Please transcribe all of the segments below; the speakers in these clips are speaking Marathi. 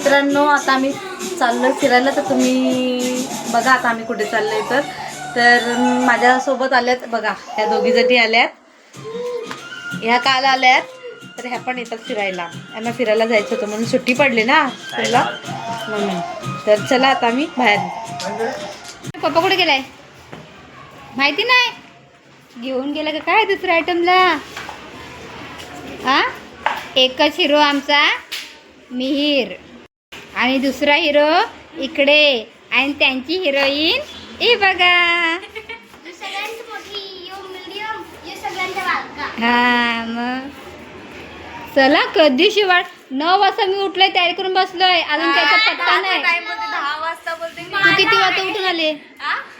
मित्रांनो आता आम्ही चाललो फिरायला तर तुम्ही बघा आता आम्ही कुठे चाललोय तर. तर माझ्यासोबत आल्यात बघा ह्या दोघी जणी आल्यात. ह्या काल आल्यात तर ह्या पण येतात फिरायला. यांना फिरायला जायचं होतं म्हणून सुट्टी पडली ना तुला म्हणून. तर चला आता आम्ही बाहेर. पप्पा कुठे गेलाय? माहिती नाही? घेऊन गेला का काय दुसऱ्या आयटमला हा एकच हिरो आमचा मिहीर. आणि दुसरा हिरो इकडे. आणि त्यांची हिरोईन ही बघा. हा मग. चला कधी शिवाय. नऊ वाजता मी उठलोय तयारी करून बसलोय. अजून त्याचा पत्ता नाही. दहा वाजता बोलते मी. तू किती वाजता उठून आले?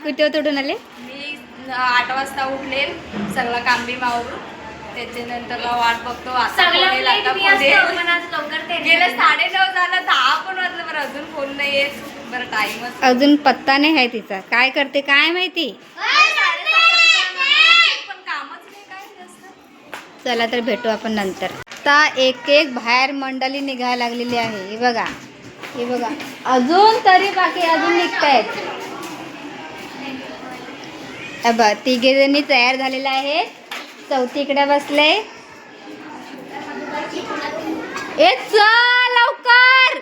किती वाजता उठून आले? मी आठ वाजता उठलेल सगळं काम बी मावरून. त्याच्यानंतर वाट बघतो आता फोन येईल, आता फोन येईल. गेलं साडे नऊ झालं दहा पण वाजलं बरं अजून फोन नाही येत बरं टाइमच अजून पत्ता नाही आहे तिचा. काय करते काय माहिती? पण कामच नाही काय जास्त? चला तर भेटू आपण नंतर. आता एक एक बाहेर मंडळी निघायला लागलेली आहे. हे बघा हे बघा. अजून तरी बाकी अजून निघतायत. हे बघ तिघे जणी तयार झालेले आहेत. चौथीकडे बसले. ए चल लवकर.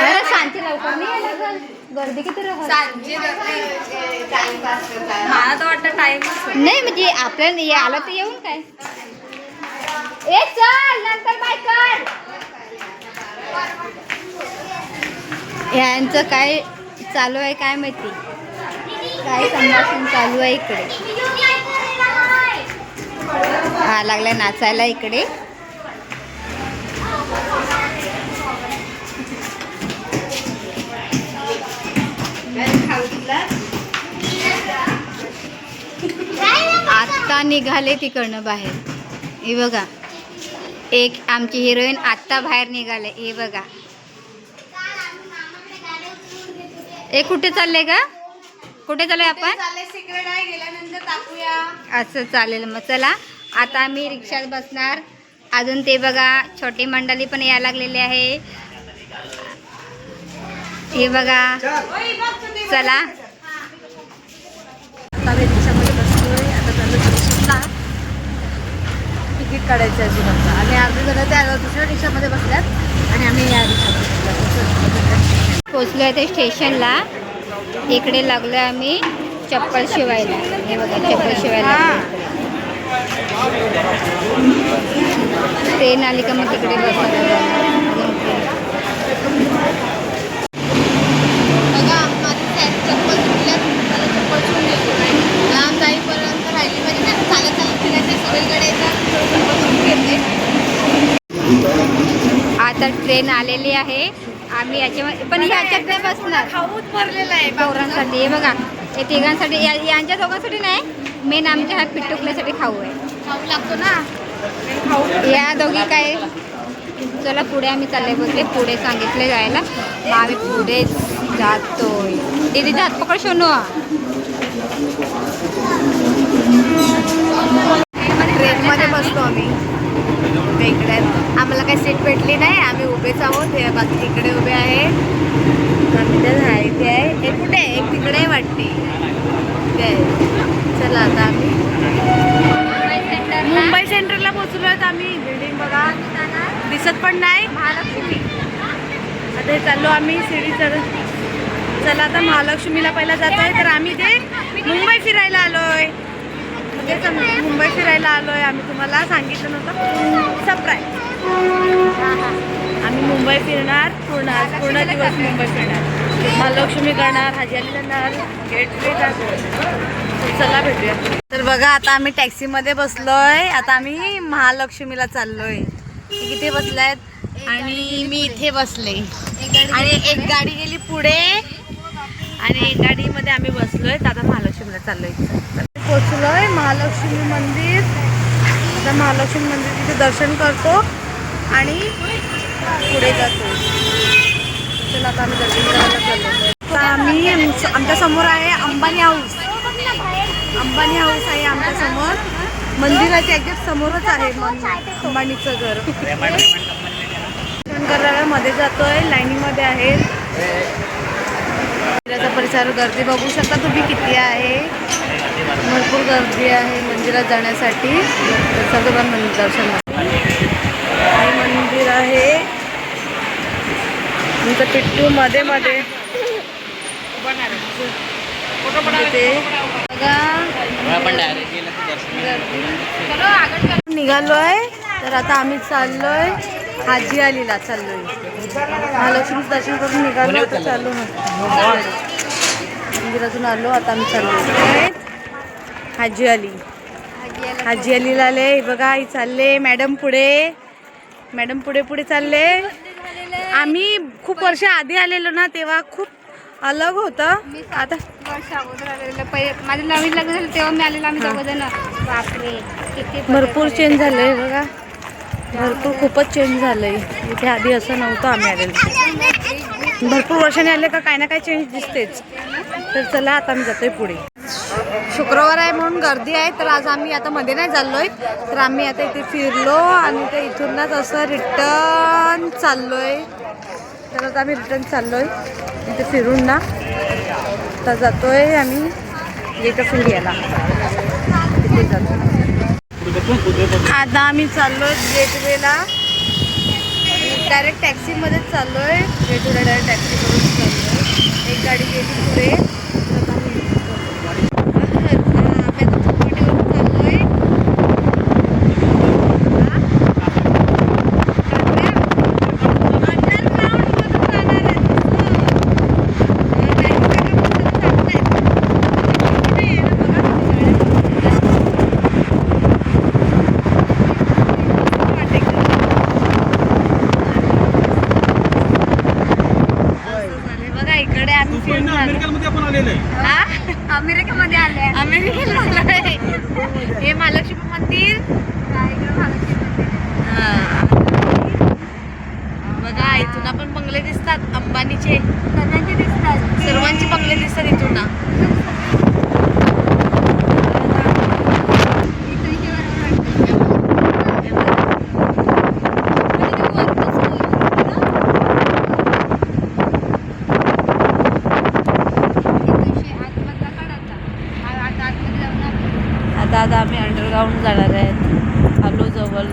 अरे लवकर. नाही. गर्दी किती मला तर वाटतं टाइमच नाही म्हणजे आपल्याला आलं तर येऊन काय? ए चल नंतर बाय कर. यांचं काय चालू आहे काय माहिती? काय संभाषण चालू आहे इकडे? हा लागलाय नाचायला इकडे. आत्ता निघाले तिकडनं बाहेर. हे बघा. एक आमची हिरोईन आत्ता बाहेर निघाले. हे बघा. ए कुठे चालले का कुठे चाललोय आपण? सिक्रेट आहे गेल्यानंतर टाकूया. असं चालेल मग. चला आता आम्ही रिक्षात बसणार. अजून ते बघा छोटी मंडळी पण यायला लागलेली आहे. हे बघा. चला. आम्ही रिक्षामध्ये बसलोय. आता स्टेशनला तिकीट काढायचं अजून आणि अर्धे जण त्या दुसऱ्या रिक्षामध्ये बसल्यात. आणि आम्ही या रिक्षामध्ये पोचलो आहे ते स्टेशनला. इकडे लागलो आम्ही चप्पल शिवायला. हे बघा चप्पल शिवायला ट्रेन आली का मग तिकडे घेते आता ट्रेन आलेली आहे. आम्ही याच्यामध्ये पण ह्याच्यात नाही बसणार. खाऊच भरलेला आहे पोरांसाठी. हे बघा हे तिघांसाठी या यांच्या दोघांसाठी नाही मेन आमच्या हा पिट्टुकल्यासाठी खाऊ आहे. खाऊ लागतो ना? खाऊ या दोघी काय चला पुढे आम्ही चालले बोलते पुढे सांगितले जायला. मग आम्ही पुढे जातोय. दीदी हात पकड शोनू ट्रेनमध्ये बसतो आम्ही. इकडे. आहेत. आम्हाला काही सीट भेटली नाही. आम्ही उभेच आहोत. हे बाकी इकडे उभे आहे. आम्ही ते आहे. इथे आहे हे कुठे आहे? एक तिकडे वाटते. ते आहे. चला आता आम्ही. मुंबई सेंटरला पोहोचलो आहेत आम्ही. बिल्डिंग बघा. दिसत पण नाही. महालक्ष्मी. आता हे चाललो आम्ही शिडी चढ चला आता महालक्ष्मीला पहिला जात आहे तर आम्ही ते मुंबई फिरायला आलोय. आम्ही मुंबई फिरायला आलोय आम्ही तुम्हाला सांगितलं नव्हतं. सरप्राईज आम्ही मुंबई फिरणार पूर्ण पूर्ण दिवस मुंबई फिरणार. महालक्ष्मी करणार हाजी जाणार गेट चला भेटूया. तर बघा आता आम्ही टॅक्सीमध्ये बसलोय. आता आम्ही महालक्ष्मीला चाललोय. इथे बसलायत? आणि मी इथे बसले. आणि एक गाडी गेली पुढे. आणि एक गाडीमध्ये आम्ही बसलोय. आता महालक्ष्मीला चाललोय. पोचलोय महालक्ष्मी मंदिर. आता महालक्ष्मी मंदिर तिथे दर्शन करतो आणि पुढे जातो. चला आता आम्ही दर्शन करायला चाललो. आम्ही आमच्यासमोर आहे अंबानी हाऊस. अंबानी हाऊस आहे आमच्यासमोर. मंदिराच्या एकदम समोरच आहे अंबानीचं घर. दर्शन करायला मध्ये जातोय. लाईनीमध्ये आहे. परिसर गर्दी बघू शकता. तुम्ही किती आहे? भरपूर गर्दी आहे मंदिरात जाण्यासाठी. सगळं मंदिर दर्शन हे मंदिर आहे. तुमचं पिट्टू मध्ये मध्ये. निघालो आहे तर आता आम्ही चाललोय. हाजी आलीला चाललोय. महालक्ष्मीचं दर्शन करून निघालो आता चाललो मंदिरातून आलो आता आम्ही चाललो हाजी अली. हाजी अलीला आले बघा ही चालले मॅडम पुढे. मॅडम पुढे पुढे चालले. आम्ही खूप वर्ष आधी आलेलो ना तेव्हा खूप अलग होतं. आता वर्ष अगोदर आलेलं पहिले माझं नवीन लग्न झालं तेव्हा मी आलेलो आम्ही बापरे किती भरपूर चेंज झालंय बघा. भरपूर खूपच चेंज झालंय. इथे आधी असं नव्हतं आम्ही आलेलो. भरपूर वर्षाने आले का काही ना काही चेंज दिसतेच. तर चला आता आम्ही जातोय पुढे. शुक्रवार आहे म्हणून गर्दी आहे तर आज आम्ही आता मध्ये नाही चाललो आहे तर आम्ही आता इथे फिरलो आणि ते इथूनच असं रिटर्न आहे तर आता आम्ही रिटर्न चाललो आहे इथे फिरून ना. आता आहे आम्ही गेट ऑफ इंडियाला तिथे जातो आता आम्ही चाललोय गेटवेला. डायरेक्ट टॅक्सीमध्येच चाललोय. गेटवेला डायरेक्ट टॅक्सी करून चाललोय. एक गाडी गेली पुढे आता आम्ही आम्ही आता चौपाटीवरून चाललोय बघा इकडे आम्ही फिरून आलो अमेरिकेमध्ये आपण आलेलो आहे हा? अमेरिकेमध्ये आले अमेरिकेला आलोय. हे महालक्ष्मी मंदिर हा. बघा इथून आपण बंगले दिसतात अंबानीचे सर्वांचे दिसतात सर्वांचे बंगले दिसतात इथून ना. आता आता आम्ही अंडरग्राऊंड जाणार आहेत आलो जवळ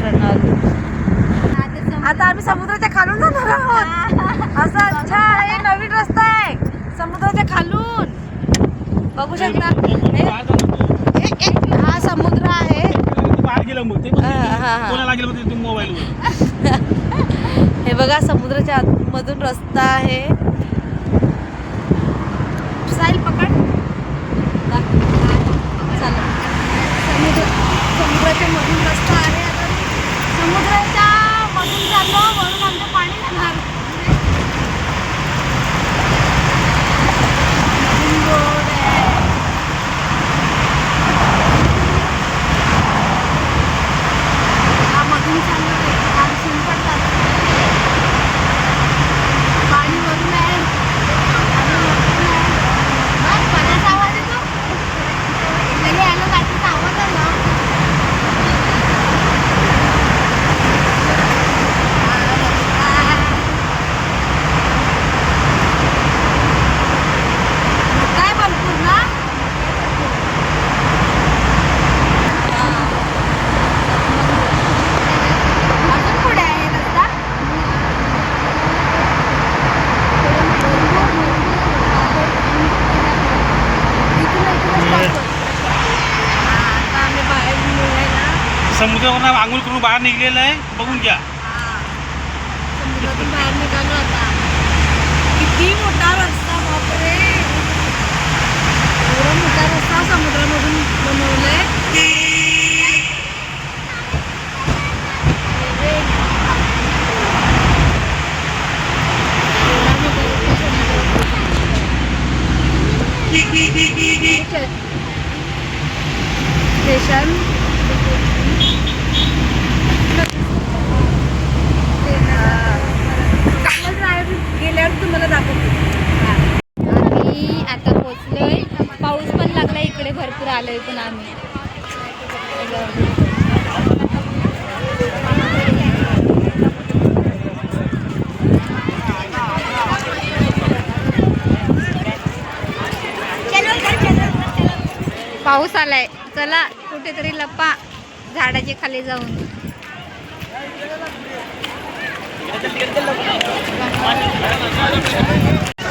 टनल आता आम्ही समुद्राच्या खालून जाणार आहोत. असं अच्छा हे नवीन रस्ता आहे. समुद्राच्या खालून. बघू शकता. हे- समुद्र आहे. हा, हा, हा. हे बघा समुद्राच्या आतमधून रस्ता आहे. साईल पकड. समुद्र समुद्राच्या मधून रस्ता आहे आता. समुद्राच्या मधून चाललो म्हणून आमचं पाणी येणार मधून रोड आहे हा मधून चाललो आहे काम सुरू पडतात पाणी वरून आहे पाणी वरून आहे बस पाण्याचा आवाज येतो पहिले आलं गाडीचा आवाज आला काय भरपूर ना अजून पुढे आहे रस्ता समुद्रावरून आंघोळ करून बाहेर निघलेलं आहे. बघून घ्या. इकडे आलो इथून आम्ही. पाऊस आलाय. चला कुठेतरी लप्पा झाडाच्या खाली जाऊन.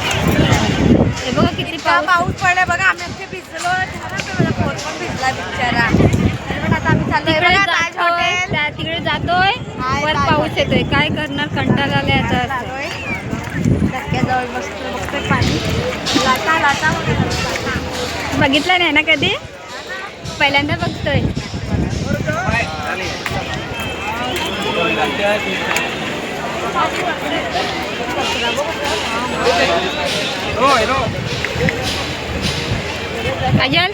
हे बघा किती पाऊस. पडला बघा आम्ही अख्खे भिजलो भिजला बिचारा. पण आता आम्ही तिकडे जातोय. त्या- तिकडे जातोय. हाय, वर ताज पाऊस येतोय. काय करणार? कंटाळा आलाय आता. चाललोय धक्क्याजवळ बसतो बघतोय पाणी. लाटा लाटा वगैरे लाटा. बघितलं नाही ना कधी? पहिल्यांदा बघतोय. काजल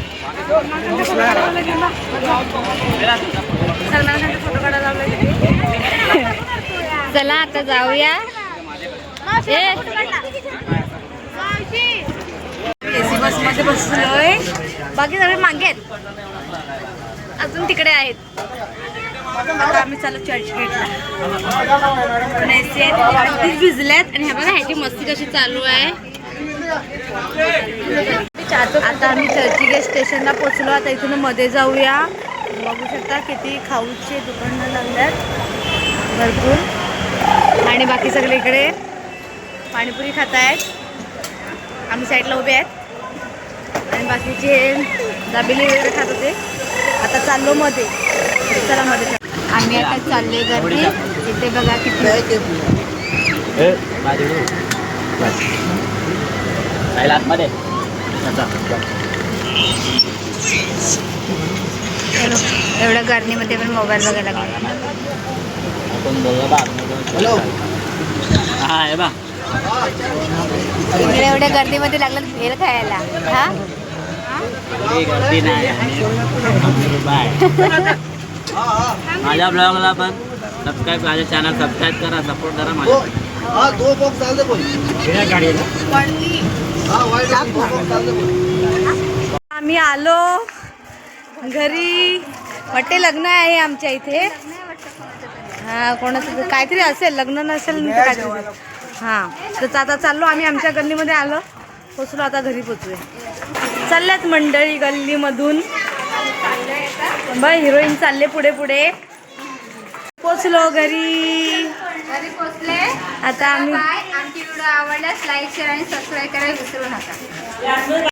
चला आता जाऊया. ए. एसी बसमध्ये बसलोय. बाकी सगळे मागे आहेत. अजून तिकडे आहेत. आता आम्ही चालू चर्च गेटला एसी आहेत भिजल्यात आणि ह्या बघा ह्याची मस्ती कशी चालू आहे. आता आम्ही चर्ची गेट स्टेशनला पोचलो आता इथून मध्ये जाऊया. बघू शकता किती खाऊचे दुकानं लागल्यात भरपूर. आणि बाकी सगळे इकडे पाणीपुरी खात आहेत आम्ही साईडला उभे आहेत. आणि बाकीचे दाबेली वगैरे खात होते. आता चाललो मध्ये. चला मध्ये. आम्ही आता चाललोय गर्दी इथे बघा किती. आतमध्ये. एवढ्या गर्दीमध्ये पण मोबाईल बघायला लागला. आपण बोललो बा. हॅलो. हा हे बा इकडे एवढ्या गर्दीमध्ये लागलं भेल खायला. हा? गर्दी नाही माझ्या ब्लॉगला पण सबस्क्राईब माझ्या चॅनल सबस्क्राईब करा सपोर्ट करा माझ्या. हाँ हाँ आम्ही आलो. घरी. वाटते लग्न आहे आमच्या इथे. हा कोणाचं तरी- काहीतरी असेल लग्न नसेल काहीतरी. असेल. हा तर आता चाललो आम्ही आमच्या गल्लीमध्ये आलो. पोचलो आता घरी पोचूया चालल्यात मंडळी गल्लीमधून. बाय हिरोईन चालले पुढे पुढे. पोचलो घरी. घरी पोचले. आता आम्ही आमची व्हिडिओ आवडल्यास लाईक शेअर आणि सबस्क्राईब करायला विसरू नका.